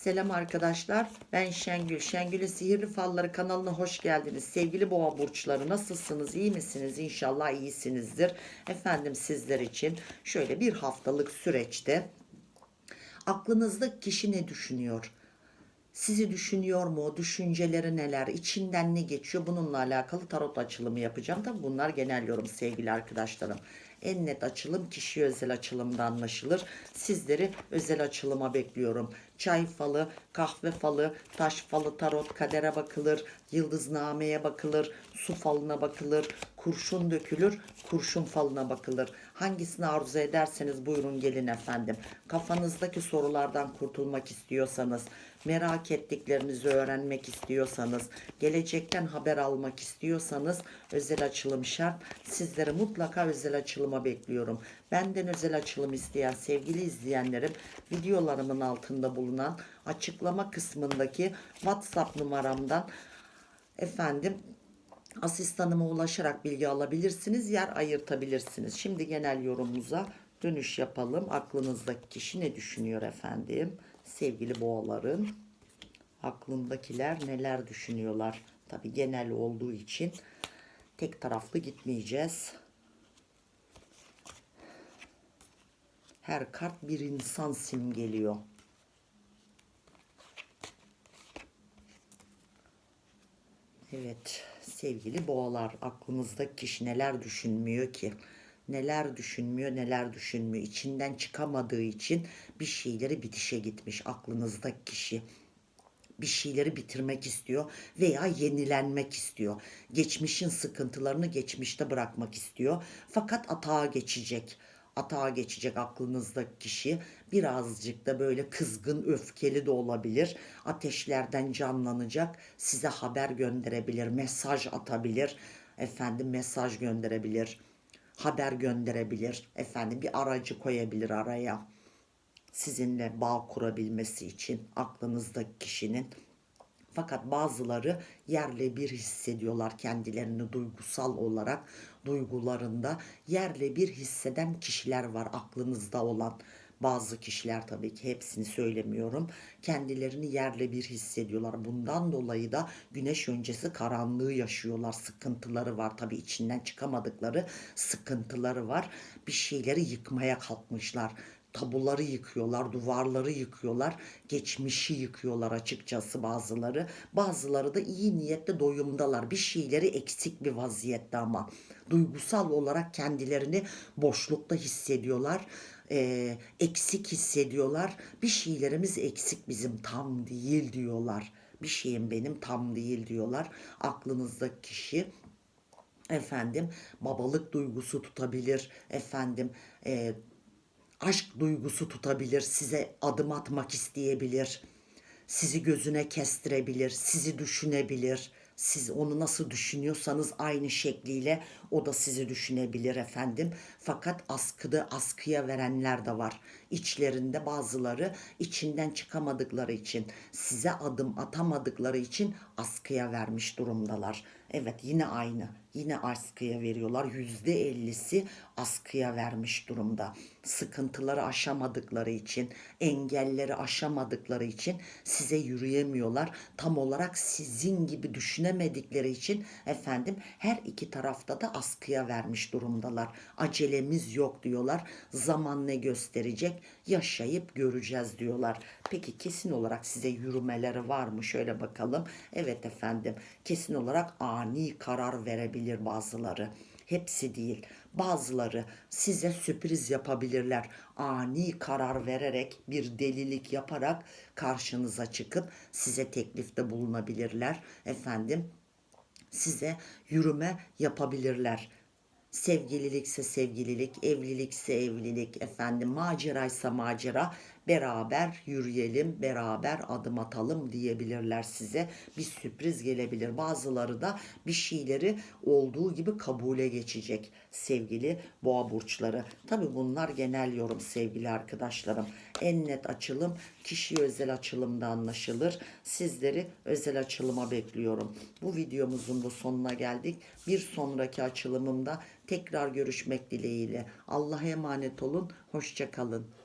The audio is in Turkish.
Selam arkadaşlar. Ben Şengül. Şengül'ün Sihirli Falları kanalına hoş geldiniz. Sevgili boğa burçları nasılsınız? İyi misiniz? İnşallah iyisinizdir. Efendim sizler için şöyle bir haftalık süreçte aklınızda kişi ne düşünüyor? Sizi düşünüyor mu? Düşünceleri neler? İçinden ne geçiyor? Bununla alakalı tarot açılımı yapacağım. Tabi bunlar genel yorum sevgili arkadaşlarım. En net açılım kişi özel açılımda anlaşılır. Sizleri özel açılıma bekliyorum. Çay falı, kahve falı, taş falı, tarot, kadere bakılır, yıldıznameye bakılır, su falına bakılır, kurşun dökülür, kurşun falına bakılır. Hangisini arzu ederseniz buyurun gelin efendim. Kafanızdaki sorulardan kurtulmak istiyorsanız, merak ettiklerinizi öğrenmek istiyorsanız, gelecekten haber almak istiyorsanız özel açılım şart. Sizleri mutlaka özel açılıma bekliyorum. Benden özel açılım isteyen sevgili izleyenlerim videolarımın altında bulunan açıklama kısmındaki WhatsApp numaramdan efendim asistanıma ulaşarak bilgi alabilirsiniz, yer ayırtabilirsiniz. Şimdi genel yorumumuza dönüş yapalım. Aklınızdaki kişi ne düşünüyor efendim? Sevgili boğaların aklındakiler neler düşünüyorlar? Tabi genel olduğu için tek taraflı gitmeyeceğiz. Her kart bir insan simgeliyor. Evet sevgili boğalar aklınızdaki kişi neler düşünmüyor ki? Neler düşünmüyor neler düşünmüyor. İçinden çıkamadığı için bir şeyleri bitişe gitmiş aklınızdaki kişi bir şeyleri bitirmek istiyor veya yenilenmek istiyor. Geçmişin sıkıntılarını geçmişte bırakmak istiyor. Fakat atağa geçecek. Atağa geçecek aklınızdaki kişi. Birazcık da böyle kızgın, öfkeli de olabilir. Ateşlerden canlanacak. Size haber gönderebilir, mesaj atabilir. Efendim mesaj gönderebilir. Haber gönderebilir. Efendim bir aracı koyabilir araya sizinle bağ kurabilmesi için aklınızdaki kişinin fakat bazıları yerle bir hissediyorlar kendilerini duygusal olarak duygularında yerle bir hisseden kişiler var aklınızda olan bazı kişiler tabii ki hepsini söylemiyorum. Kendilerini yerle bir hissediyorlar. Bundan dolayı da güneş öncesi karanlığı yaşıyorlar. Sıkıntıları var tabii içinden çıkamadıkları sıkıntıları var. Bir şeyleri yıkmaya kalkmışlar tabuları yıkıyorlar, duvarları yıkıyorlar, geçmişi yıkıyorlar açıkçası bazıları. Bazıları da iyi niyetle doyumdalar. Bir şeyleri eksik bir vaziyette ama duygusal olarak kendilerini boşlukta hissediyorlar. Ee, eksik hissediyorlar. Bir şeylerimiz eksik bizim tam değil diyorlar. Bir şeyim benim tam değil diyorlar. Aklınızdaki kişi efendim babalık duygusu tutabilir efendim e, aşk duygusu tutabilir, size adım atmak isteyebilir, sizi gözüne kestirebilir, sizi düşünebilir. Siz onu nasıl düşünüyorsanız aynı şekliyle o da sizi düşünebilir efendim. Fakat askıda askıya verenler de var. İçlerinde bazıları içinden çıkamadıkları için, size adım atamadıkları için askıya vermiş durumdalar. Evet yine aynı. Yine askıya veriyorlar. Yüzde ellisi askıya vermiş durumda. Sıkıntıları aşamadıkları için, engelleri aşamadıkları için size yürüyemiyorlar. Tam olarak sizin gibi düşünemedikleri için efendim her iki tarafta da askıya vermiş durumdalar. Acelemiz yok diyorlar. Zaman ne gösterecek? Yaşayıp göreceğiz diyorlar. Peki kesin olarak size yürümeleri var mı? Şöyle bakalım. Evet efendim. Kesin olarak ani karar verebilir bazıları. Hepsi değil. Bazıları size sürpriz yapabilirler. Ani karar vererek bir delilik yaparak karşınıza çıkıp size teklifte bulunabilirler. Efendim size yürüme yapabilirler. Sevgililikse sevgililik, evlilikse evlilik, efendim maceraysa macera beraber yürüyelim, beraber adım atalım diyebilirler size. Bir sürpriz gelebilir. Bazıları da bir şeyleri olduğu gibi kabule geçecek sevgili boğa burçları. Tabi bunlar genel yorum sevgili arkadaşlarım. En net açılım kişi özel açılımda anlaşılır. Sizleri özel açılıma bekliyorum. Bu videomuzun da sonuna geldik. Bir sonraki açılımımda tekrar görüşmek dileğiyle. Allah'a emanet olun. Hoşçakalın.